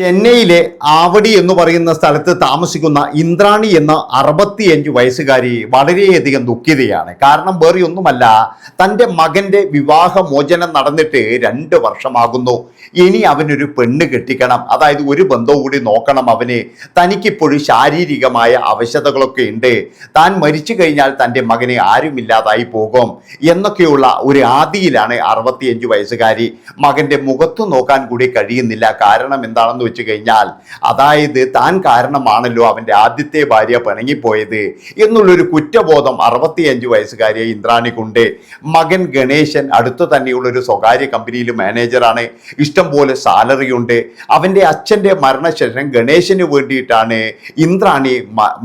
ചെന്നൈയിലെ ആവടി എന്ന് പറയുന്ന സ്ഥലത്ത് താമസിക്കുന്ന ഇന്ദ്രാണി എന്ന അറുപത്തിയഞ്ച് വയസ്സുകാരി വളരെയധികം ദുഃഖിതയാണ്. കാരണം വേറെ ഒന്നുമല്ല തന്റെ മകന്റെ വിവാഹമോചനം നടന്നിട്ട് രണ്ട് വർഷമാകുന്നു. ഇനി അവനൊരു പെണ്ണ് കെട്ടിക്കണം. അതായത് ഒരു ബന്ധവും കൂടി നോക്കണം അവന്. തനിക്കിപ്പോഴും ശാരീരികമായ അവശതകളൊക്കെ ഉണ്ട്. താൻ മരിച്ചു കഴിഞ്ഞാൽ തന്റെ മകനെ ആരുമില്ലാതായി പോകും എന്നൊക്കെയുള്ള ഒരു ആദിയിലാണ് അറുപത്തിയഞ്ച് വയസ്സുകാരി. മകന്റെ മുഖത്ത് നോക്കാൻ കൂടി കഴിയുന്നില്ല. കാരണം എന്താണെന്ന് വെച്ച് കഴിഞ്ഞാൽ അതായത് താൻ കാരണമാണല്ലോ അവന്റെ ആദ്യത്തെ ഭാര്യ പിണങ്ങിപ്പോയത് എന്നുള്ളൊരു കുറ്റബോധം അറുപത്തിയഞ്ച് വയസ്സുകാരിയെ ഇന്ദ്രാണിക്കുണ്ട് മകൻ ഗണേശൻ അടുത്ത് തന്നെയുള്ള ഒരു സ്വകാര്യ കമ്പനിയിൽ മാനേജറാണ്. ഇഷ്ടംപോലെ സാലറി ഉണ്ട്. അവന്റെ അച്ഛന്റെ മരണശേഷം ഗണേശന് വേണ്ടിയിട്ടാണ് ഇന്ദ്രാണി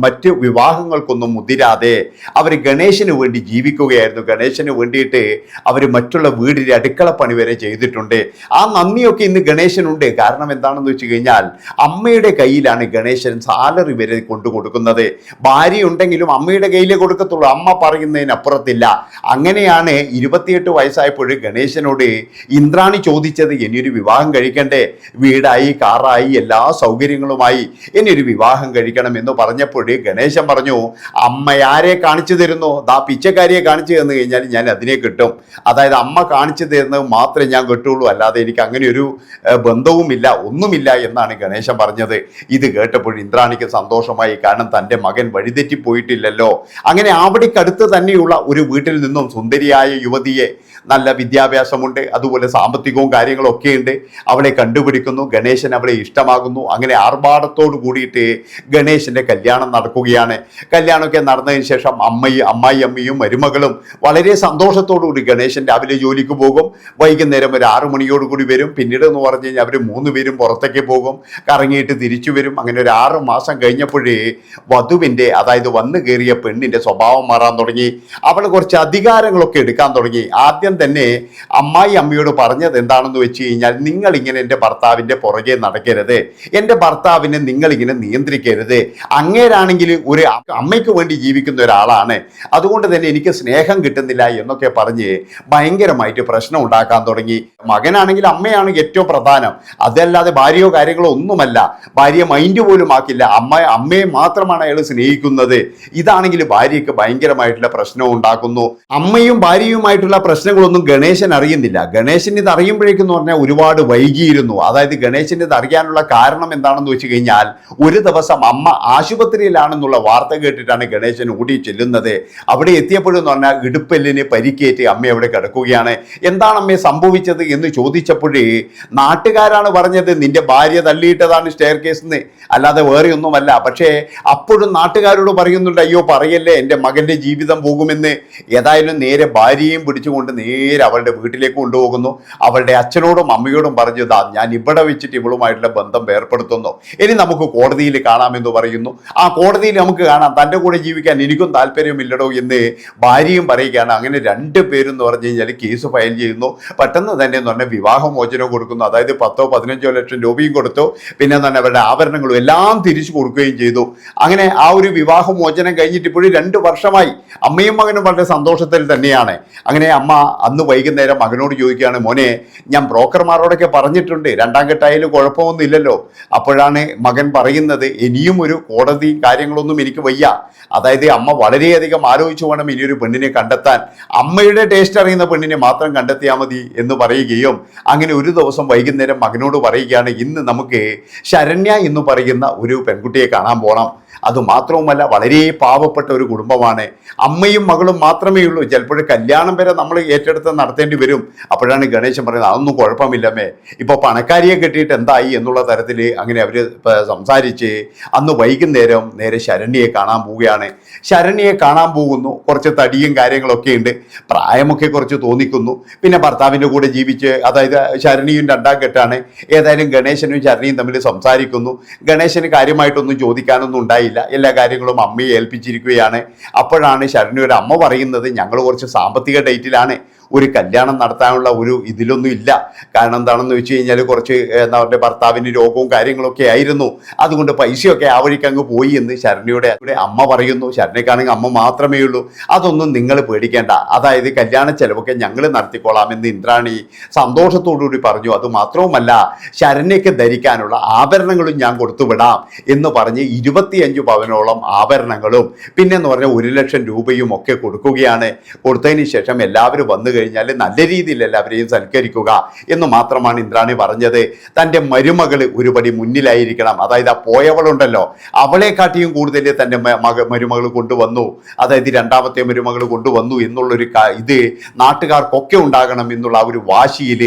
മറ്റ് വിവാഹങ്ങൾക്കൊന്നും മുതിരാതെ അവർ ഗണേശന് വേണ്ടി ജീവിക്കുകയായിരുന്നു. ഗണേശന് വേണ്ടിയിട്ട് അവർ മറ്റുള്ള വീടിന്റെ അടുക്കള പണി വരെ ചെയ്തിട്ടുണ്ട്. ആ നന്ദിയൊക്കെ ഇന്ന് ഗണേശനുണ്ട്. കാരണം എന്താണെന്ന് വെച്ച് കഴിഞ്ഞാൽ അമ്മയുടെ കയ്യിലാണ് ഗണേശൻ സാലറി വരെ കൊണ്ടു കൊടുക്കുന്നത്. ഭാര്യ ഉണ്ടെങ്കിലും അമ്മയുടെ കയ്യിലേ കൊടുക്കത്തുള്ളൂ. അമ്മ പറയുന്നതിനപ്പുറത്തില്ല അങ്ങനെയാണ് ഇരുപത്തിയെട്ട് വയസ്സായപ്പോൾ ഗണേശനോട് ഇന്ദ്രാണി ചോദിച്ചത് ഇനിയൊരു വിവാഹം കഴിക്കണ്ടേ? വീടായി കാറായി എല്ലാ സൗകര്യങ്ങളുമായി ഇനിയൊരു വിവാഹം കഴിക്കണം എന്ന് പറഞ്ഞപ്പോൾ ഗണേശൻ പറഞ്ഞു അമ്മ ആരെ കാണിച്ചു തരുന്നു? ദാ പിച്ചക്കാരിയെ കാണിച്ചു തന്നു കഴിഞ്ഞാൽ ഞാൻ അതിനെ കിട്ടും. അതായത് അമ്മ കാണിച്ചു തരുന്നത് മാത്രമേ ഞാൻ കിട്ടുള്ളൂ. അല്ലാതെ എനിക്ക് അങ്ങനെ ഒരു ബന്ധവുമില്ല ഒന്നുമില്ല എന്നാണ് ഗണേശൻ പറഞ്ഞത്. ഇത് കേട്ടപ്പോൾ ഇന്ദ്രാണിക്ക് സന്തോഷമായി. കാരണം തന്റെ മകൻ വഴിതെറ്റിപ്പോയിട്ടില്ലല്ലോ അങ്ങനെ അവിടേക്കടുത്ത് തന്നെയുള്ള ഒരു വീട്ടിൽ നിന്നും സുന്ദരിയായ യുവതിയെ നല്ല വിദ്യാഭ്യാസമുണ്ട് അതുപോലെ സാമ്പത്തികവും കാര്യങ്ങളും ഒക്കെ ഉണ്ട് അവളെ കണ്ടുപിടിക്കുന്നു ഗണേശൻ അവളെ ഇഷ്ടമാകുന്നു. അങ്ങനെ ആർഭാടത്തോട് കൂടിയിട്ട് ഗണേശന്റെ കല്യാണം നടക്കുകയാണ്. കല്യാണമൊക്കെ നടന്നതിന് ശേഷം അമ്മയും അമ്മായി അമ്മയും മരുമകളും വളരെ സന്തോഷത്തോടുകൂടി ഗണേശൻ രാവിലെ ജോലിക്ക് പോകും. വൈകുന്നേരം ഒരു ആറു മണിയോട് കൂടി വരും. പിന്നീട് എന്ന് പറഞ്ഞു കഴിഞ്ഞാൽ അവർ മൂന്ന് പേരും പുറത്തേക്ക് പോകും. കറങ്ങിയിട്ട് തിരിച്ചു വരും. അങ്ങനെ ഒരു ആറ് മാസം കഴിഞ്ഞപ്പോഴേ വധുവിന്റെ അതായത് വന്നു കയറിയ പെണ്ണിന്റെ സ്വഭാവം മാറാൻ തുടങ്ങി. അവൾ കുറച്ച് അധികാരങ്ങളൊക്കെ എടുക്കാൻ തുടങ്ങി. ആദ്യം തന്നെ അമ്മായി അമ്മയോട് പറഞ്ഞത് എന്താണെന്ന് വെച്ച് കഴിഞ്ഞാൽ നിങ്ങൾ ഇങ്ങനെ എന്റെ ഭർത്താവിന്റെ പുറകെ നടക്കരുത്. എന്റെ ഭർത്താവിനെ നിങ്ങളിങ്ങനെ നിയന്ത്രിക്കരുത്. അങ്ങേരാണെങ്കിൽ ഒരു അമ്മയ്ക്ക് വേണ്ടി ജീവിക്കുന്ന ഒരാളാണ്. അതുകൊണ്ട് തന്നെ എനിക്ക് സ്നേഹം കിട്ടുന്നില്ല എന്നൊക്കെ പറഞ്ഞ് ഭയങ്കരമായിട്ട് പ്രശ്നം ഉണ്ടാക്കാൻ തുടങ്ങി. മകനാണെങ്കിൽ അമ്മയാണ് ഏറ്റവും പ്രധാനം. അതല്ലാതെ ഭാര്യയോ കാര്യങ്ങളോ ഒന്നുമല്ല. ഭാര്യ മൈൻഡ് പോലും ആക്കില്ല. അമ്മ അമ്മയെ മാത്രമാണ് അയാൾ സ്നേഹിക്കുന്നത്. ഇതാണെങ്കിൽ ഭാര്യയ്ക്ക് ഭയങ്കരമായിട്ടുള്ള പ്രശ്നം ഉണ്ടാക്കുന്നു. അമ്മയും ഭാര്യയുമായിട്ടുള്ള പ്രശ്നങ്ങളൊന്നും ഗണേശൻ അറിയുന്നില്ല. ഗണേശൻ ഇത് അറിയുമ്പോഴേക്കും എന്ന് പറഞ്ഞാൽ ഒരുപാട് വൈകിയിരുന്നു. അതായത് ഗണേശൻ ഇത് അറിയാനുള്ള കാരണം എന്താണെന്ന് വെച്ച് കഴിഞ്ഞാൽ ഒരു ദിവസം അമ്മ ആശുപത്രിയിലാണെന്നുള്ള വാർത്ത കേട്ടിട്ടാണ് ഗണേശൻ ഓടി ചെല്ലുന്നത്. അവിടെ എത്തിയപ്പോഴെന്ന് പറഞ്ഞാൽ ഇടുപ്പെല്ലിന് പരിക്കേറ്റ് അമ്മ അവിടെ കിടക്കുകയാണ്. എന്താണ് അമ്മയെ സംഭവിച്ചത് എന്ന് ചോദിച്ചപ്പോഴേ നാട്ടുകാരാണ് പറഞ്ഞത് നിന്റെ ഭാര്യ തള്ളിയിട്ടതാണ് സ്റ്റെയർ കേസിന്ന് അല്ലാതെ വേറെ ഒന്നുമല്ല. പക്ഷേ അപ്പോഴും നാട്ടുകാരോട് പറയുന്നുണ്ട് അയ്യോ പറയല്ലേ എന്റെ മകന്റെ ജീവിതം പോകുമെന്ന്. ഏതായാലും നേരെ ഭാര്യയും പിടിച്ചുകൊണ്ട് നേരെ അവളുടെ വീട്ടിലേക്ക് കൊണ്ടുപോകുന്നു. അവളുടെ അച്ഛനോടും അമ്മയോടും പറഞ്ഞു "ദാ ഞാൻ ഇവിടെ വെച്ചിട്ട് ഇവളുമായിട്ടുള്ള ബന്ധം ഏർപ്പെടുത്തുന്നു ഇനി നമുക്ക് കോടതിയിൽ കാണാമെന്ന് പറയുന്നു. ആ കോടതിയിൽ നമുക്ക് കാണാം. തന്റെ കൂടെ ജീവിക്കാൻ എനിക്കും താല്പര്യമില്ലടോ എന്ന് ഭാര്യയും പറയുകയാണ്. അങ്ങനെ രണ്ട് പേരും എന്ന് പറഞ്ഞു കഴിഞ്ഞാൽ കേസ് ഫയൽ ചെയ്യുന്നു. പെട്ടെന്ന് തന്നെ എന്ന് പറഞ്ഞാൽ വിവാഹമോചനം കൊടുക്കുന്നു. അതായത് പത്തോ പതിനഞ്ചോ ലക്ഷം രൂപയും കൊടുത്തു. പിന്നെ തന്നെ അവരുടെ ആഭരണങ്ങളും എല്ലാം തിരിച്ചു കൊടുക്കുകയും ചെയ്തു. അങ്ങനെ ആ ഒരു വിവാഹമോചനം കഴിഞ്ഞിട്ട് ഇപ്പോഴും രണ്ട് വർഷമായി. അമ്മയും മകനും വളരെ സന്തോഷത്തിൽ തന്നെയാണ്. അങ്ങനെ അമ്മ അന്ന് വൈകുന്നേരം മകനോട് ചോദിക്കുകയാണ് മോനെ ഞാൻ ബ്രോക്കർമാരോടൊക്കെ പറഞ്ഞിട്ടുണ്ട് രണ്ടാം ഘട്ടായാലും കുഴപ്പമൊന്നും ഇല്ലല്ലോ അപ്പോഴാണ് മകൻ പറയുന്നത് ഇനിയും ഒരു കോടതി കാര്യങ്ങളൊന്നും എനിക്ക് വയ്യ. അതായത് അമ്മ വളരെയധികം ആലോചിച്ചു വേണം ഇനിയൊരു പെണ്ണിനെ കണ്ടെത്താൻ. അമ്മയുടെ ടേസ്റ്റ് അറിയുന്ന പെണ്ണിനെ മാത്രം കണ്ടെത്തിയാൽ മതി എന്ന് പറയുകയും അങ്ങനെ ഒരു ദിവസം വൈകുന്നേരം മകനോട് പറയുകയാണ് ഇന്ന് നമുക്ക് ശരണ്യ എന്ന് പറയുന്ന ഒരു പെൺകുട്ടിയെ കാണാൻ പോകണം അത് മാത്രവുമല്ല വളരെ പാവപ്പെട്ട ഒരു കുടുംബമാണ്. അമ്മയും മകളും മാത്രമേ ഉള്ളൂ. ചിലപ്പോൾ കല്യാണം വരെ നമ്മൾ ഏറ്റെടുത്ത് നടത്തേണ്ടി വരും. അപ്പോഴാണ് ഗണേശൻ പറയുന്നത് അതൊന്നും കുഴപ്പമില്ലമ്മേ. ഇപ്പോൾ പണക്കാരിയെ കിട്ടിയിട്ട് എന്തായി? എന്നുള്ള തരത്തിൽ അങ്ങനെ അവർ സംസാരിച്ച് അന്ന് വൈകുന്നേരം നേരെ ശരണ്യെ കാണാൻ പോവുകയാണ്. ശരണ്യെ കാണാൻ പോകുന്നു. കുറച്ച് തടിയും കാര്യങ്ങളൊക്കെ ഉണ്ട്. പ്രായമൊക്കെ കുറച്ച് തോന്നിക്കുന്നു. പിന്നെ ഭർത്താവിന്റെ കൂടെ ജീവിച്ച് അതായത് ശരണിയും രണ്ടാം കെട്ടാണ് ഏതായാലും ഗണേശനും ശരണിയും തമ്മിൽ സംസാരിക്കുന്നു. ഗണേശന് കാര്യമായിട്ടൊന്നും ചോദിക്കാനൊന്നും ഉണ്ടായില്ല. എല്ലാ കാര്യങ്ങളും അമ്മയെ ഏൽപ്പിച്ചിരിക്കുകയാണ്. അപ്പോഴാണ് ശരണ്യൊരമ്മ പറയുന്നത് ഞങ്ങൾ കുറച്ച് സാമ്പത്തിക ഡേറ്റിലാണ്. ഒരു കല്യാണം നടത്താനുള്ള ഒരു ഇതിലൊന്നും ഇല്ല. കാരണം എന്താണെന്ന് വെച്ച് കഴിഞ്ഞാൽ കുറച്ച് എന്താ പറയുക ഭർത്താവിന് രോഗവും കാര്യങ്ങളൊക്കെ ആയിരുന്നു. അതുകൊണ്ട് പൈസയൊക്കെ ആ വഴിക്ക് അങ്ങ് പോയി എന്ന് ശരണ്യയുടെ അവിടെ അമ്മ പറയുന്നു. ശരണ്യക്കാണെങ്കിൽ അമ്മ മാത്രമേ ഉള്ളൂ. അതൊന്നും നിങ്ങൾ പേടിക്കേണ്ട. അതായത് കല്യാണ ചെലവൊക്കെ ഞങ്ങൾ നടത്തിക്കോളാം എന്ന് ഇന്ദ്രാണി സന്തോഷത്തോടുകൂടി പറഞ്ഞു. അത് മാത്രവുമല്ല ശരണ്യക്ക് ധരിക്കാനുള്ള ആഭരണങ്ങളും ഞാൻ കൊടുത്തുവിടാം എന്ന് പറഞ്ഞ് ഇരുപത്തിയഞ്ച് പവനോളം ആഭരണങ്ങളും പിന്നെ എന്ന് പറഞ്ഞാൽ ഒരു ലക്ഷം രൂപയും ഒക്കെ കൊടുക്കുകയാണ്. കൊടുത്തതിന് ശേഷം എല്ലാവരും വന്നു കഴിഞ്ഞാൽ നല്ല രീതിയിൽ എല്ലാവരെയും സൽക്കരിക്കുക എന്ന് മാത്രമാണ് ഇന്ദ്രാണി പറഞ്ഞത്. തന്റെ മരുമകൾ ഒരുപടി മുന്നിലായിരിക്കണം. അതായത് ആ പോയവളുണ്ടല്ലോ. അവളെക്കാട്ടിയും കൂടുതൽ തന്റെ മക മരുമകൾ കൊണ്ടുവന്നു. അതായത് രണ്ടാമത്തെ മരുമകൾ കൊണ്ടുവന്നു എന്നുള്ളൊരു ഇത് നാട്ടുകാർക്കൊക്കെ ഉണ്ടാകണം എന്നുള്ള ആ ഒരു വാശിയിൽ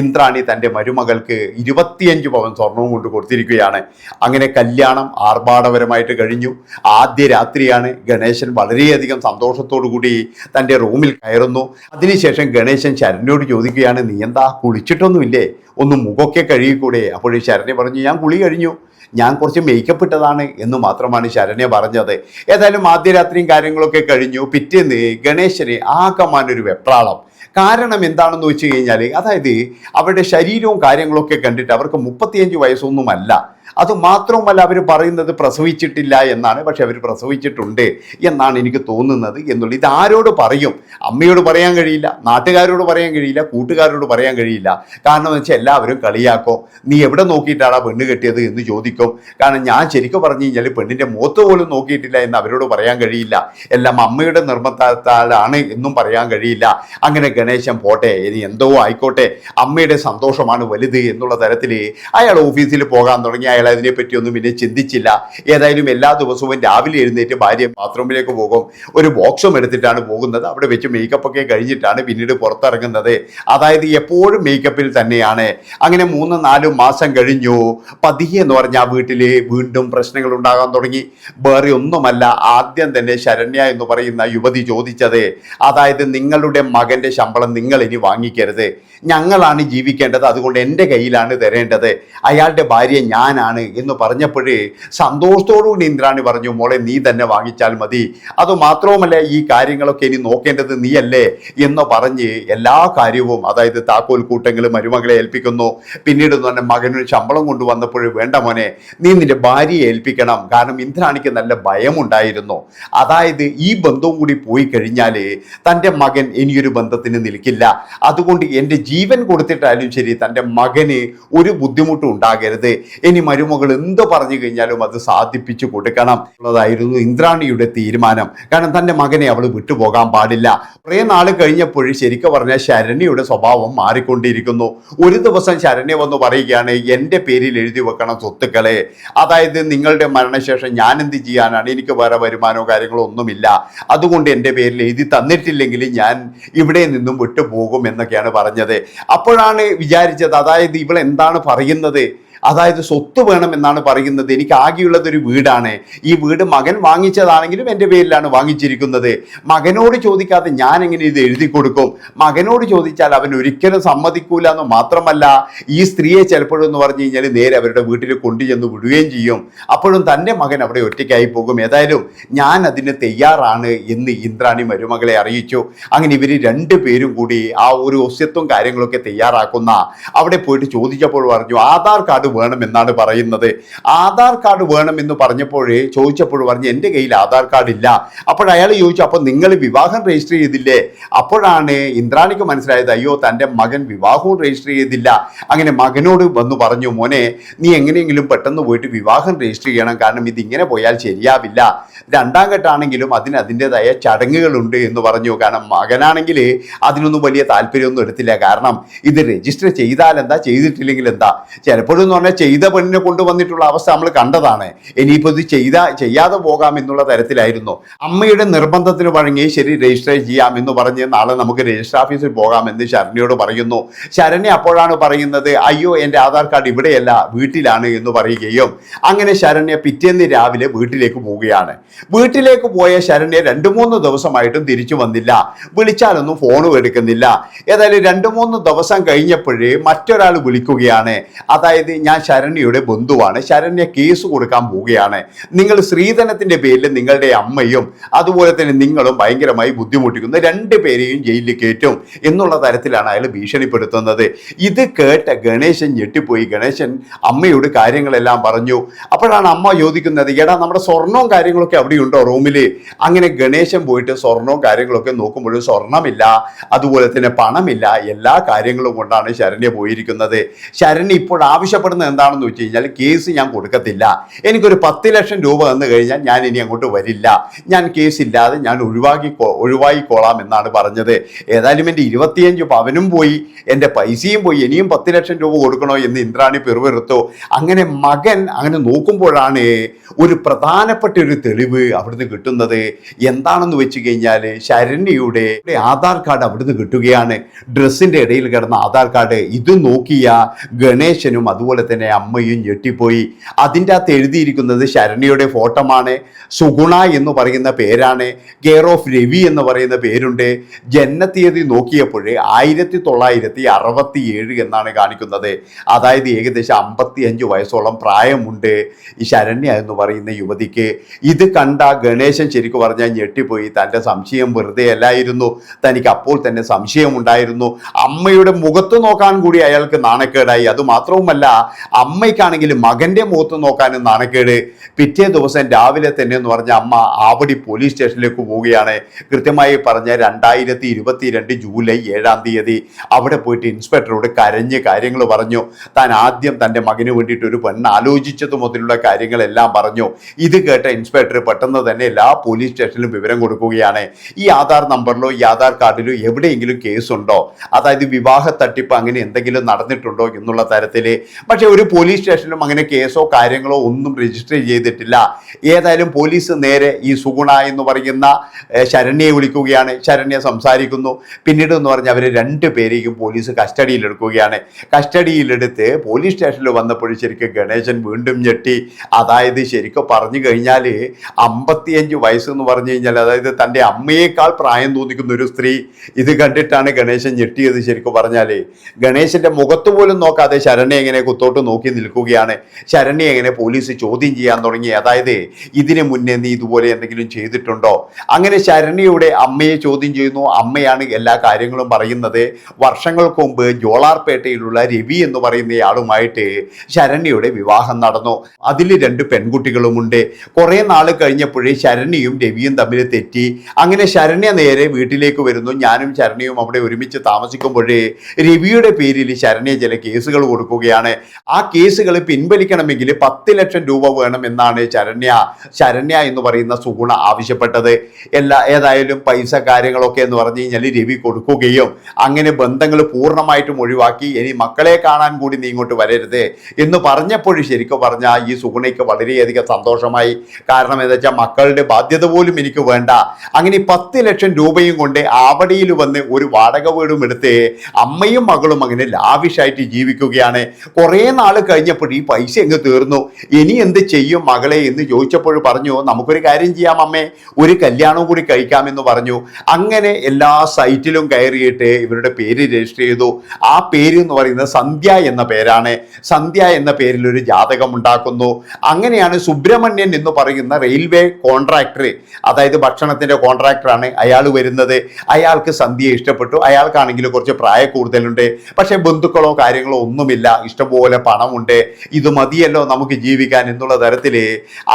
ഇന്ദ്രാണി തന്റെ മരുമകൾക്ക് ഇരുപത്തിയഞ്ച് പവൻ സ്വർണവും കൊണ്ട് കൊടുത്തിരിക്കുകയാണ്. അങ്ങനെ കല്യാണം ആർഭാടപരമായിട്ട് കഴിഞ്ഞു. ആദ്യ രാത്രിയാണ് ഗണേശൻ വളരെയധികം സന്തോഷത്തോടു കൂടി തന്റെ റൂമിൽ കയറുന്നു. അതിനുശേഷം ഗണേശൻ ശരണിനോട് ചോദിക്കുകയാണ് നീ എന്താ കുളിച്ചിട്ടൊന്നുമില്ലേ? ഒന്ന് മുഖമൊക്കെ കഴുകിക്കൂടെ? അപ്പോൾ ശരണ്യ പറഞ്ഞു ഞാൻ കുളി കഴിഞ്ഞു. ഞാൻ കുറച്ച് മേക്കപ്പ് ഇട്ടതാണ്. എന്ന് മാത്രമാണ് ശരണ്യ പറഞ്ഞത്. ഏതായാലും ആദ്യ രാത്രിയും കാര്യങ്ങളൊക്കെ കഴിഞ്ഞു. പിറ്റേന്ന് ഗണേശന് ആകമാനൊരു വെപ്രാളം. കാരണം എന്താണെന്ന് വെച്ച് കഴിഞ്ഞാൽ അതായത് അവരുടെ ശരീരവും കാര്യങ്ങളൊക്കെ കണ്ടിട്ട് അവർക്ക് മുപ്പത്തിയഞ്ച് വയസ്സൊന്നുമല്ല. അത് മാത്രവുമല്ല അവർ പറയുന്നത് പ്രസവിച്ചിട്ടില്ല എന്നാണ് പക്ഷെ അവർ പ്രസവിച്ചിട്ടുണ്ട് എന്നാണ് എനിക്ക് തോന്നുന്നത് എന്നുള്ളത്. ഇത് ആരോട് പറയും? അമ്മയോട് പറയാൻ കഴിയില്ല നാട്ടുകാരോട് പറയാൻ കഴിയില്ല കൂട്ടുകാരോട് പറയാൻ കഴിയില്ല. കാരണം എന്ന് വെച്ചാൽ എല്ലാവരും കളിയാക്കും. നീ എവിടെ നോക്കിയിട്ടാണ് പെണ്ണ് കെട്ടിയത് എന്ന് ചോദിക്കും. കാരണം ഞാൻ ശരിക്കും പറഞ്ഞു കഴിഞ്ഞാൽ പെണ്ണിന്റെ മുഖത്ത് പോലും നോക്കിയിട്ടില്ല എന്ന് അവരോട് പറയാൻ കഴിയില്ല. എല്ലാം അമ്മയുടെ നിർബന്ധത്താലാണ് എന്നും പറയാൻ കഴിയില്ല. അങ്ങനെ ഗണേശൻ പോട്ടെ ഇനി എന്തോ ആയിക്കോട്ടെ. അമ്മയുടെ സന്തോഷമാണ് വലുത് എന്നുള്ള തരത്തിൽ അയാൾ ഓഫീസിൽ പോകാൻ തുടങ്ങി. അയാൾ അതിനെപ്പറ്റി ഒന്നും പിന്നെ ചിന്തിച്ചില്ല. ഏതായാലും എല്ലാ ദിവസവും രാവിലെ എഴുന്നേറ്റ് ഭാര്യ ബാത്റൂമിലേക്ക് പോകും. ഒരു ബോക്സും എടുത്തിട്ടാണ് പോകുന്നത്. അവിടെ വെച്ച് മേക്കപ്പ് ഒക്കെ കഴിഞ്ഞിട്ടാണ് പിന്നീട് പുറത്തിറങ്ങുന്നത്. അതായത് എപ്പോഴും മേക്കപ്പിൽ തന്നെയാണ്. അങ്ങനെ മൂന്ന് നാല് മാസം കഴിഞ്ഞു. പതിയെ എന്ന് പറഞ്ഞാൽ വീട്ടിൽ വീണ്ടും പ്രശ്നങ്ങൾ ഉണ്ടാകാൻ തുടങ്ങി. വേറെ ഒന്നുമല്ല ആദ്യം തന്നെ ശരണ്യ എന്ന് പറയുന്ന യുവതി ചോദിച്ചത് അതായത് നിങ്ങളുടെ മകന്റെ ശമ്പളം നിങ്ങൾ ഇനി വാങ്ങിക്കരുത്. ഞങ്ങളാണ് ജീവിക്കേണ്ടത്. അതുകൊണ്ട് എന്റെ കയ്യിലാണ് തരേണ്ടത്. അയാളുടെ ഭാര്യ ഞാനാണ് എന്ന് പറഞ്ഞപ്പോഴേ സന്തോഷത്തോടുകൂടി ഇന്ദ്രാണി പറഞ്ഞു മോളെ നീ തന്നെ വാങ്ങിച്ചാൽ മതി. അതുമാത്രവുമല്ല ഈ കാര്യങ്ങളൊക്കെ ഇനി നോക്കേണ്ടത് നീയല്ലേ? എന്ന് പറഞ്ഞ് എല്ലാ കാര്യവും അതായത് താക്കോൽ കൂട്ടങ്ങൾ മരുമകളെ ഏൽപ്പിക്കുന്നു. പിന്നീട് പറഞ്ഞാൽ മകനൊരു ശമ്പളം കൊണ്ടുവന്നപ്പോൾ വേണ്ട മോനെ നീ നിന്റെ ഭാര്യയെ ഏൽപ്പിക്കണം. കാരണം ഇന്ദ്രാണിക്ക് നല്ല ഭയമുണ്ടായിരുന്നു. അതായത് ഈ ബന്ധവും കൂടി പോയി കഴിഞ്ഞാൽ തന്റെ മകൻ ഇനിയൊരു ബന്ധത്തിന് നിൽക്കില്ല. അതുകൊണ്ട് എന്റെ ജീവൻ കൊടുത്തിട്ടായാലും ശരി തന്റെ മകന് ഒരു ബുദ്ധിമുട്ടും ഉണ്ടാകരുത്. ഇനി മരുമകൾ എന്ത് പറഞ്ഞു കഴിഞ്ഞാലും അത് സാധിപ്പിച്ചു കൊടുക്കണം എന്നുള്ളതായിരുന്നു ഇന്ദ്രാണിയുടെ തീരുമാനം. കാരണം തന്റെ മകനെ അവൾ വിട്ടുപോകാൻ പാടില്ല. കുറേ നാൾ കഴിഞ്ഞപ്പോഴും ശരിക്കും പറഞ്ഞാൽ ശരണ്യയുടെ സ്വഭാവം മാറിക്കൊണ്ടിരിക്കുന്നു. ഒരു ദിവസം ശരണ്യ വന്ന് പറയുകയാണ് എന്റെ പേരിൽ എഴുതി വെക്കണം സ്വത്തുക്കളെ. അതായത് നിങ്ങളുടെ മരണശേഷം ഞാൻ എന്ത് ചെയ്യാനാണ്? എനിക്ക് വേറെ വരുമാനമോ കാര്യങ്ങളോ ഒന്നുമില്ല. അതുകൊണ്ട് എന്റെ പേരിൽ എഴുതി തന്നിട്ടില്ലെങ്കിൽ ഞാൻ ഇവിടെ നിന്നും വിട്ടുപോകും എന്നൊക്കെയാണ് പറഞ്ഞത്. അപ്പോഴാണ് വിചാരിച്ചത് അതായത് ഇവൾ എന്താണ് പറയുന്നത്? അതായത് സ്വത്ത് വേണം എന്നാണ് പറയുന്നത്. എനിക്ക് ആകെയുള്ളത് ഒരു വീടാണ്. ഈ വീട് മകൻ വാങ്ങിച്ചതാണെങ്കിലും എന്റെ പേരിലാണ് വാങ്ങിച്ചിരിക്കുന്നത്. മകനോട് ചോദിക്കാതെ ഞാൻ എങ്ങനെ ഇത് എഴുതി കൊടുക്കും? മകനോട് ചോദിച്ചാൽ അവൻ ഒരിക്കലും സമ്മതിക്കൂല എന്ന് മാത്രമല്ല ഈ സ്ത്രീയെ ചിലപ്പോഴെന്ന് പറഞ്ഞു കഴിഞ്ഞാൽ നേരെ അവരുടെ വീട്ടിൽ കൊണ്ടുചെന്ന് വിടുകയും ചെയ്യും. അപ്പോഴും തന്റെ മകൻ അവിടെ ഒറ്റയ്ക്കായി പോകും. ഏതായാലും ഞാൻ അതിന് തയ്യാറാണ് എന്ന് ഇന്ദ്രാണി മരുമകളെ അറിയിച്ചു. അങ്ങനെ ഇവർ രണ്ടു പേരും കൂടി ആ ഒരു ഒസ്യത്വം കാര്യങ്ങളൊക്കെ തയ്യാറാക്കുന്ന അവിടെ പോയിട്ട് ചോദിച്ചപ്പോൾ പറഞ്ഞു ആധാർ കാർഡ് വേണം എന്നാണ് പറയുന്നത്. ആധാർ കാർഡ് വേണമെന്ന് പറഞ്ഞപ്പോഴേ ചോദിച്ചപ്പോൾ പറഞ്ഞ് എന്റെ കയ്യിൽ ആധാർ കാർഡ് ഇല്ല. അപ്പോൾ അയാൾ ചോദിച്ചു അപ്പോൾ നിങ്ങൾ വിവാഹം രജിസ്റ്റർ ചെയ്തില്ലേ? അപ്പോഴാണ് ഇന്ദ്രാണിക്ക് മനസ്സിലായത് അയ്യോ തന്റെ മകൻ വിവാഹവും രജിസ്റ്റർ ചെയ്തില്ല. അങ്ങനെ മകനോട് വന്ന് പറഞ്ഞു മോനെ നീ എങ്ങനെയെങ്കിലും പെട്ടെന്ന് പോയിട്ട് വിവാഹം രജിസ്റ്റർ ചെയ്യണം. കാരണം ഇതിങ്ങനെ പോയാൽ ശരിയാവില്ല. രണ്ടാം ഘട്ടമാണെങ്കിലും അതിന് അതിന്റെതായ ചടങ്ങുകളുണ്ട് എന്ന് പറഞ്ഞു. കാരണം മകനാണെങ്കിൽ അതിനൊന്നും വലിയ താല്പര്യമൊന്നും എടുത്തില്ല. കാരണം ഇത് രജിസ്റ്റർ ചെയ്താൽ എന്താ? ചെയ്തിട്ടില്ലെങ്കിൽ എന്താ? ചിലപ്പോഴും എന്ന് പറഞ്ഞാൽ ചെയ്ത പെണ്ണിനെ കൊണ്ടുവന്നിട്ടുള്ള അവസ്ഥ നമ്മൾ കണ്ടതാണ്. ഇനിയിപ്പോൾ ഇത് ചെയ്ത ചെയ്യാതെ പോകാം എന്നുള്ള തരത്തിലായിരുന്നു. അമ്മയുടെ നിർബന്ധത്തിന് വഴങ്ങി ശരി രജിസ്റ്റർ ചെയ്യാം എന്ന് പറഞ്ഞ് നാളെ നമുക്ക് രജിസ്റ്റർ ഓഫീസിൽ പോകാമെന്ന് ശരണ്യോട് പറയുന്നു. ശരണ്യ അപ്പോഴാണ് പറയുന്നത് അയ്യോ എന്റെ ആധാർ കാർഡ് ഇവിടെയല്ല വീട്ടിലാണ് എന്ന് പറയുകയും അങ്ങനെ ശരണ്യ പിറ്റേന്ന് രാവിലെ വീട്ടിലേക്ക് പോവുകയാണ്. വീട്ടിലേക്ക് പോയ ശരണ്യ രണ്ട് മൂന്ന് ദിവസമായിട്ടും തിരിച്ചു വന്നില്ല. വിളിച്ചാലൊന്നും ഫോണും എടുക്കുന്നില്ല. ഏതായാലും രണ്ട് മൂന്ന് ദിവസം കഴിഞ്ഞപ്പോഴേ മറ്റൊരാൾ വിളിക്കുകയാണ്. അതായത് ഞാൻ ഞാൻ ശരണ്യയുടെ ബന്ധുവാണ്. ശരണ്യ കേസ് കൊടുക്കാൻ പോവുകയാണ്. നിങ്ങൾ ശ്രീധനത്തിന്റെ പേരിൽ നിങ്ങളുടെ അമ്മയും അതുപോലെ തന്നെ നിങ്ങളും ഭയങ്കരമായി ബുദ്ധിമുട്ടിക്കുന്ന. രണ്ട് പേരെയും ജയിലിൽ കയറ്റും എന്നുള്ള തരത്തിലാണ് അയാൾ ഭീഷണിപ്പെടുത്തുന്നത്. ഇത് കേട്ട ഗണേശൻ ഞെട്ടിപ്പോയി. ഗണേശൻ അമ്മയോട് കാര്യങ്ങളെല്ലാം പറഞ്ഞു. അപ്പോഴാണ് അമ്മ ചോദിക്കുന്നത് എടാ നമ്മുടെ സ്വർണവും കാര്യങ്ങളൊക്കെ അവിടെ ഉണ്ടോ റൂമിൽ അങ്ങനെ ഗണേശൻ പോയിട്ട് സ്വർണവും കാര്യങ്ങളൊക്കെ നോക്കുമ്പോൾ സ്വർണമില്ല അതുപോലെ തന്നെ പണമില്ല. എല്ലാ കാര്യങ്ങളും കൊണ്ടാണ് ശരണ്യ പോയിരിക്കുന്നത്. ശരണ്യ ഇപ്പോൾ ആവശ്യപ്പെടുന്നത് എന്താണെന്ന് വെച്ച് കഴിഞ്ഞാൽ കേസ് ഞാൻ കൊടുക്കത്തില്ല. എനിക്കൊരു പത്ത് ലക്ഷം രൂപ തന്നു കഴിഞ്ഞാൽ ഞാൻ ഇനി അങ്ങോട്ട് വരില്ല. ഞാൻ കേസ് ഇല്ലാതെ ഞാൻ ഒഴിവാക്കി ഒഴിവാക്കിക്കോളാം എന്നാണ് പറഞ്ഞത്. ഏതായാലും എന്റെ ഇരുപത്തിയഞ്ച് പവനും പോയി. എന്റെ പൈസയും പോയി. ഇനിയും പത്ത് ലക്ഷം രൂപ കൊടുക്കണോ എന്ന് ഇന്ദ്രാണി പെറുവെറുത്തു അങ്ങനെ മകൻ അങ്ങനെ നോക്കുമ്പോഴാണ് ഒരു പ്രധാനപ്പെട്ട ഒരു തെളിവ് അവിടുന്ന് കിട്ടുന്നത്. എന്താണെന്ന് വെച്ച് കഴിഞ്ഞാൽ ശരണ്യയുടെ ആധാർ കാർഡ് അവിടുന്ന് കിട്ടുകയാണ്. ഡ്രസ്സിന്റെ ഇടയിൽ കിടന്ന ആധാർ കാർഡ്. ഇത് നോക്കിയ ഗണേശനും അതുപോലെ തന്നെ അമ്മയും ഞെട്ടിപ്പോയി. അതിന്റെ അകത്ത് എഴുതിയിരിക്കുന്നത് ശരണ്യയുടെ ഫോട്ടോമാണ്. സുഗുണ എന്ന് പറയുന്ന പേരാണ്. കെയർ ഓഫ് രവി എന്ന് പറയുന്ന പേരുണ്ട്. ജന്മതീയതി നോക്കിയപ്പോൾ ആയിരത്തി തൊള്ളായിരത്തി അറുപത്തി ഏഴ് എന്നാണ് കാണിക്കുന്നത്. അതായത് ഏകദേശം അമ്പത്തി അഞ്ച് വയസ്സോളം പ്രായമുണ്ട് ഈ ശരണ്യ എന്ന് പറയുന്ന യുവതിക്ക്. ഇത് കണ്ട ഗണേശൻ ശരിക്കും പറഞ്ഞാൽ ഞെട്ടിപ്പോയി. തന്റെ സംശയം വെറുതെ അല്ലായിരുന്നു. തനിക്ക് അപ്പോൾ തന്നെ സംശയമുണ്ടായിരുന്നു. അമ്മയുടെ മുഖത്ത് നോക്കാൻ കൂടി അയാൾക്ക് നാണക്കേടായി. അത് മാത്രവുമല്ല അമ്മയ്ക്കാണെങ്കിൽ മകന്റെ മുഖത്ത് നോക്കാനും നാണക്കേട്. പിറ്റേ ദിവസം രാവിലെ തന്നെ എന്ന് പറഞ്ഞ അമ്മ ആവടി പോലീസ് സ്റ്റേഷനിലേക്ക് പോവുകയാണ്. കൃത്യമായി പറഞ്ഞ രണ്ടായിരത്തി ഇരുപത്തിരണ്ട് ജൂലൈ ഏഴാം തീയതി അവിടെ പോയിട്ട് ഇൻസ്പെക്ടറോട് കരഞ്ഞ് കാര്യങ്ങൾ പറഞ്ഞു. താൻ ആദ്യം തന്റെ മകന് വേണ്ടിയിട്ട് ഒരു പെണ്ണ് ആലോചിച്ചത് മുതലുള്ള കാര്യങ്ങളെല്ലാം പറഞ്ഞു. ഇത് കേട്ട ഇൻസ്പെക്ടർ പെട്ടെന്ന് തന്നെ എല്ലാ പോലീസ് സ്റ്റേഷനിലും വിവരം കൊടുക്കുകയാണ്. ഈ ആധാർ നമ്പറിലോ ഈ ആധാർ കാർഡിലോ എവിടെയെങ്കിലും കേസുണ്ടോ? അതായത് വിവാഹ തട്ടിപ്പ് അങ്ങനെ എന്തെങ്കിലും നടന്നിട്ടുണ്ടോ എന്നുള്ള തരത്തിൽ പക്ഷേ ഒരു പോലീസ് സ്റ്റേഷനിലും അങ്ങനെ കേസോ കാര്യങ്ങളോ ഒന്നും രജിസ്റ്റർ ചെയ്തിട്ടില്ല. ഏതായാലും പോലീസ് നേരെ ഈ സുഗുണ എന്ന് പറയുന്ന ശരണ്യെ വിളിക്കുകയാണ്. ശരണ്യ സംസാരിക്കുന്നു. പിന്നീട് എന്ന് പറഞ്ഞാൽ അവർ രണ്ട് പേരെയും പോലീസ് കസ്റ്റഡിയിലെടുക്കുകയാണ് കസ്റ്റഡിയിലെടുത്ത് പോലീസ് സ്റ്റേഷനിൽ വന്നപ്പോൾ ശരിക്കും ഗണേശൻ വീണ്ടും ഞെട്ടി. അതായത് ശരിക്കും പറഞ്ഞു കഴിഞ്ഞാൽ അമ്പത്തിയഞ്ച് വയസ്സ് എന്ന് പറഞ്ഞു കഴിഞ്ഞാൽ അതായത് തന്റെ അമ്മയേക്കാൾ പ്രായം തോന്നിക്കുന്ന ഒരു സ്ത്രീ. ഇത് കണ്ടിട്ടാണ് ഗണേശൻ ഞെട്ടിയത് ശരിക്കും പറഞ്ഞാൽ ഗണേശന്റെ മുഖത്ത് പോലും നോക്കാതെ ശരണ്യ എങ്ങനെ കുത്തോട്ട് നോക്കി നിൽക്കുകയാണ്. ശരണ്യ എങ്ങനെ പോലീസ് ചോദ്യം ചെയ്യാൻ തുടങ്ങി? അതായത് ഇതിന് മുന്നേ നീ ഇതുപോലെ എന്തെങ്കിലും ചെയ്തിട്ടുണ്ടോ? അങ്ങനെ ശരണ്യയുടെ അമ്മയെ ചോദ്യം ചെയ്യുന്നു. അമ്മയാണ് എല്ലാ കാര്യങ്ങളും പറയുന്നത്. വർഷങ്ങൾക്ക് മുമ്പ് ജോളാർപേട്ടയിലുള്ള രവി എന്ന് പറയുന്നയാളുമായിട്ട് ശരണ്യയുടെ വിവാഹം നടന്നു. അതിൽ രണ്ട് പെൺകുട്ടികളുമുണ്ട്. കുറേ നാൾ കഴിഞ്ഞപ്പോഴേ ശരണ്യയും രവിയും തമ്മിൽ തെറ്റി. അങ്ങനെ ശരണ്യ നേരെ വീട്ടിലേക്ക് വരുന്നു. ഞാനും ശരണ്യയും അവിടെ ഒരുമിച്ച് താമസിക്കുമ്പോഴേ രവിയുടെ പേരിൽ ശരണ്യ ചില കേസുകൾ കൊടുക്കുകയാണ്. ആ കേസുകൾ പിൻവലിക്കണമെങ്കിൽ പത്ത് ലക്ഷം രൂപ വേണം എന്നാണ് ശരണ്യ ശരണ്യ എന്ന് പറയുന്ന സുഗുണ ആവശ്യപ്പെട്ടത്. എല്ലാ ഏതായാലും പൈസ കാര്യങ്ങളൊക്കെ എന്ന് പറഞ്ഞു കഴിഞ്ഞാൽ രവി കൊടുക്കുകയും അങ്ങനെ ബന്ധങ്ങൾ പൂർണമായിട്ടും ഒഴിവാക്കി ഇനി മക്കളെ കാണാൻ കൂടി നീ ഇങ്ങോട്ട് വരരുത് എന്ന് പറഞ്ഞപ്പോൾ ശരിക്കും പറഞ്ഞാൽ ഈ സുഗുണയ്ക്ക് വളരെയധികം സന്തോഷമായി. കാരണം എന്താ വെച്ചാൽ മക്കളുടെ ബാധ്യത പോലും എനിക്ക് വേണ്ട. അങ്ങനെ പത്ത് ലക്ഷം രൂപയും കൊണ്ട് ആവടിയിൽ വന്ന് ഒരു വാടക വീടും എടുത്ത് അമ്മയും മകളും അങ്ങനെ ലാവിഷായിട്ട് ജീവിക്കുകയാണ്. കുറേ നാൾ കഴിഞ്ഞപ്പോൾ ഈ പൈസ എങ്ങ് തീർന്നു? ഇനി എന്ത് ചെയ്യും മകളെ എന്ന് ചോദിച്ചപ്പോൾ പറഞ്ഞു നമുക്കൊരു കാര്യം ചെയ്യാം അമ്മേ ഒരു കല്യാണവും കൂടി കഴിക്കാമെന്ന് പറഞ്ഞു. അങ്ങനെ എല്ലാ സൈറ്റിലും കയറിയിട്ട് ഇവരുടെ പേര് രജിസ്റ്റർ ചെയ്തു. ആ പേര് എന്ന് പറയുന്നത് സന്ധ്യ എന്ന പേരാണ്. സന്ധ്യ എന്ന പേരിൽ ഒരു ജാതകം ഉണ്ടാക്കുന്നു. അങ്ങനെയാണ് സുബ്രഹ്മണ്യൻ എന്ന് പറയുന്ന റെയിൽവേ കോൺട്രാക്ടർ അതായത് ഭക്ഷണത്തിന്റെ കോൺട്രാക്ടറാണ് അയാൾ വരുന്നത്. അയാൾക്ക് സന്ധ്യയെ ഇഷ്ടപ്പെട്ടു. അയാൾക്കാണെങ്കിൽ കുറച്ച് പ്രായ കൂടുതലുണ്ട്. പക്ഷേ ബന്ധുക്കളോ കാര്യങ്ങളോ ഒന്നുമില്ല. ഇഷ്ടംപോലെ പണമുണ്ട്. ഇത് മതിയല്ലോ നമുക്ക് ജീവിക്കാൻ എന്നുള്ള തരത്തിൽ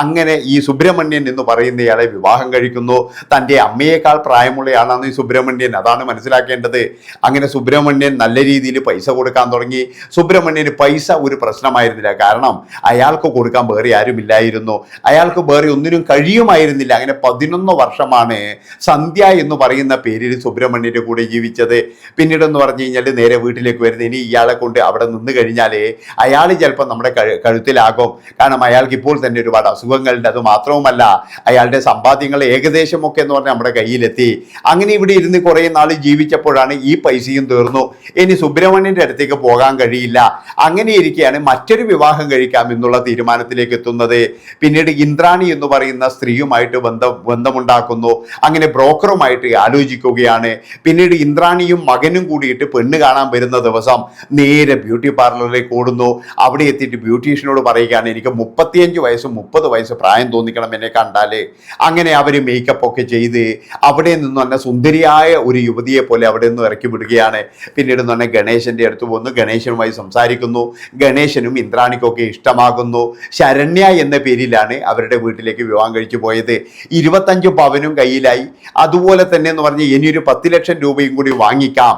അങ്ങനെ ഈ സുബ്രഹ്മണ്യൻ എന്ന് പറയുന്നയാളെ വിവാഹം കഴിക്കുന്നു. തന്റെ അമ്മയേക്കാൾ പ്രായമുള്ളയാളാണ് ഈ സുബ്രഹ്മണ്യൻ. അതാണ് മനസ്സിലാക്കേണ്ടത്. അങ്ങനെ സുബ്രഹ്മണ്യൻ നല്ല രീതിയിൽ പൈസ കൊടുക്കാൻ തുടങ്ങി. സുബ്രഹ്മണ്യന് പൈസ ഒരു പ്രശ്നമായിരുന്നില്ല. കാരണം അയാൾക്ക് കൊടുക്കാൻ വേറെ ആരുമില്ലായിരുന്നു. അയാൾക്ക് വേറെ ഒന്നിനും കഴിയുമായിരുന്നില്ല. അങ്ങനെ പതിനൊന്ന് വർഷമാണ് സന്ധ്യ എന്ന് പറയുന്ന പേരിൽ സുബ്രഹ്മണ്യന്റെ കൂടെ ജീവിച്ചത്. പിന്നീട് എന്ന് പറഞ്ഞു കഴിഞ്ഞാൽ നേരെ വീട്ടിലേക്ക് വരുന്ന ഇനി ഇയാളെ കൊണ്ട് അവിടെ നിന്ന് കഴിഞ്ഞാൽ അയാൾ ചിലപ്പോൾ നമ്മുടെ കഴു- കഴുത്തിലാകും. കാരണം അയാൾക്ക് ഇപ്പോൾ തന്നെ ഒരുപാട് അസുഖങ്ങളുണ്ട്. അത് മാത്രവുമല്ല അയാളുടെ സമ്പാദ്യങ്ങൾ ഏകദേശമൊക്കെ എന്ന് പറഞ്ഞാൽ നമ്മുടെ കയ്യിലെത്തി. അങ്ങനെ ഇവിടെ ഇരുന്ന് കുറേ നാൾ ജീവിച്ചപ്പോഴാണ് ഈ പൈസയും തീർന്നു. ഇനി സുബ്രഹ്മണ്യന്റെ അടുത്തേക്ക് പോകാൻ കഴിയില്ല. അങ്ങനെ ഇരിക്കുകയാണ് മറ്റൊരു വിവാഹം കഴിക്കാം എന്നുള്ള തീരുമാനത്തിലേക്ക് എത്തുന്നത്. പിന്നീട് ഇന്ദ്രാണി എന്ന് പറയുന്ന സ്ത്രീയുമായിട്ട് ബന്ധം ബന്ധമുണ്ടാക്കുന്നു. അങ്ങനെ ബ്രോക്കറുമായിട്ട് ആലോചിക്കുകയാണ്. പിന്നീട് ഇന്ദ്രാണിയും മകനും കൂടിയിട്ട് പെണ്ണ് കാണാൻ വരുന്ന ദിവസം നേരെ ബ്യൂട്ടി പാർലറിലേക്ക് ഓടുന്നു. എത്തുന്നു അവിടെ എത്തിയിട്ട് ബ്യൂട്ടീഷ്യനോട് പറയുകയാണ് എനിക്ക് മുപ്പത്തിയഞ്ച് വയസ്സ് മുപ്പത് വയസ്സ് പ്രായം തോന്നിക്കണം എന്നെ കണ്ടാൽ അങ്ങനെ അവർ മേക്കപ്പ് ഒക്കെ ചെയ്ത് അവിടെ നിന്ന് തന്നെ സുന്ദരിയായ ഒരു യുവതിയെ പോലെ അവിടെ നിന്ന് ഇറക്കി വിടുകയാണ്. പിന്നീട് തന്നെ ഗണേശന്റെ അടുത്ത് വന്ന് ഗണേശനുമായി സംസാരിക്കുന്നു. ഗണേശനും ഇന്ദ്രാണിക്കൊക്കെ ഇഷ്ടമാകുന്നു. ശരണ്യ എന്ന പേരിലാണ് അവരുടെ വീട്ടിലേക്ക് വിവാഹം കഴിച്ചു പോയത്. ഇരുപത്തഞ്ച് പവനും കയ്യിലായി. അതുപോലെ തന്നെ എന്ന് പറഞ്ഞ് ഇനിയൊരു പത്ത് ലക്ഷം രൂപയും കൂടി വാങ്ങിക്കാം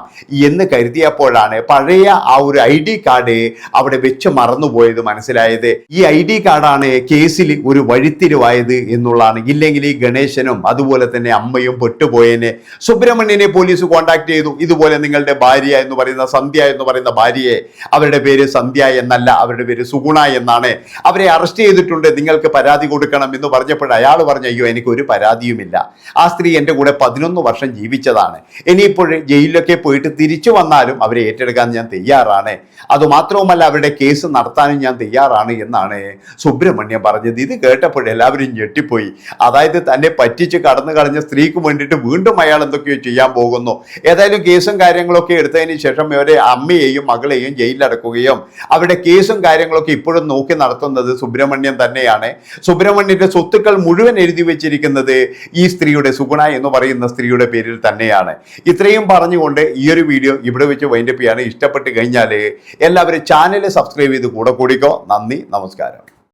എന്ന് കരുതിയപ്പോഴാണ് പഴയ ആ ഒരു ഐ ഡി കാർഡ് അവിടെ വെച്ച് മറന്നുപോയത് മനസ്സിലായത് ഈ ഐ ഡി കാർഡാണ് കേസിൽ ഒരു വഴിത്തിരിവായത് എന്നുള്ളതാണ്. ഇല്ലെങ്കിൽ ഈ ഗണേശനും അതുപോലെ തന്നെ അമ്മയും പെട്ടുപോയേനെ. സുബ്രഹ്മണ്യനെ പോലീസ് കോണ്ടാക്ട് ചെയ്തു. ഇതുപോലെ നിങ്ങളുടെ ഭാര്യ എന്ന് പറയുന്ന സന്ധ്യ എന്ന് പറയുന്ന ഭാര്യയെ അവരുടെ പേര് സന്ധ്യ എന്നല്ല അവരുടെ പേര് സുഗുണ എന്നാണ്. അവരെ അറസ്റ്റ് ചെയ്തിട്ടുണ്ട്. നിങ്ങൾക്ക് പരാതി കൊടുക്കണം എന്ന് പറഞ്ഞപ്പോൾ അയാൾ പറഞ്ഞു അയ്യോ എനിക്ക് ഒരു പരാതിയുമില്ല. ആ സ്ത്രീ എന്റെ കൂടെ പതിനൊന്ന് വർഷം ജീവിച്ചതാണ്. ഇനിയിപ്പോൾ ജയിലിലൊക്കെ പോയിട്ട് തിരിച്ചു വന്നാലും അവരെ ഏറ്റെടുക്കാൻ ഞാൻ തയ്യാറാണ്. അതുമാത്രവുമല്ല അവരുടെ കേസ് നടത്താനും ഞാൻ തയ്യാറാണ് എന്നാണ് സുബ്രഹ്മണ്യം പറഞ്ഞത്. ഇത് കേട്ടപ്പോൾ എല്ലാവരും ഞെട്ടിപ്പോയി. അതായത് തന്നെ പറ്റിച്ച് കടന്നു കളഞ്ഞ സ്ത്രീക്ക് വേണ്ടിയിട്ട് വീണ്ടും അയാൾ എന്തൊക്കെയോ ചെയ്യാൻ പോകുന്നു. ഏതായാലും കേസും കാര്യങ്ങളൊക്കെ എടുത്തതിന് ശേഷം ഇവരെ അമ്മയെയും മകളെയും ജയിലിലടക്കുകയും അവരുടെ കേസും കാര്യങ്ങളൊക്കെ ഇപ്പോഴും നോക്കി നടത്തുന്നത് സുബ്രഹ്മണ്യം തന്നെയാണ്. സുബ്രഹ്മണ്യന്റെ സ്വത്തുക്കൾ മുഴുവൻ എഴുതി വെച്ചിരിക്കുന്നത് ഈ സ്ത്രീയുടെ സുഗുണ എന്ന് പറയുന്ന സ്ത്രീയുടെ പേരിൽ തന്നെയാണ്. ഇത്രയും പറഞ്ഞുകൊണ്ട് ഈ ഒരു വീഡിയോ ഇവിടെ വെച്ച് വൈൻഡപ്പ് ചെയ്യാണ് ഇഷ്ടപ്പെട്ട് കഴിഞ്ഞാൽ എല്ലാവരും ചാനൽ സബ്സ്ക്രൈബ് ചെയ്ത് കൂടെ കൂടിക്കോ. നന്ദി നമസ്കാരം.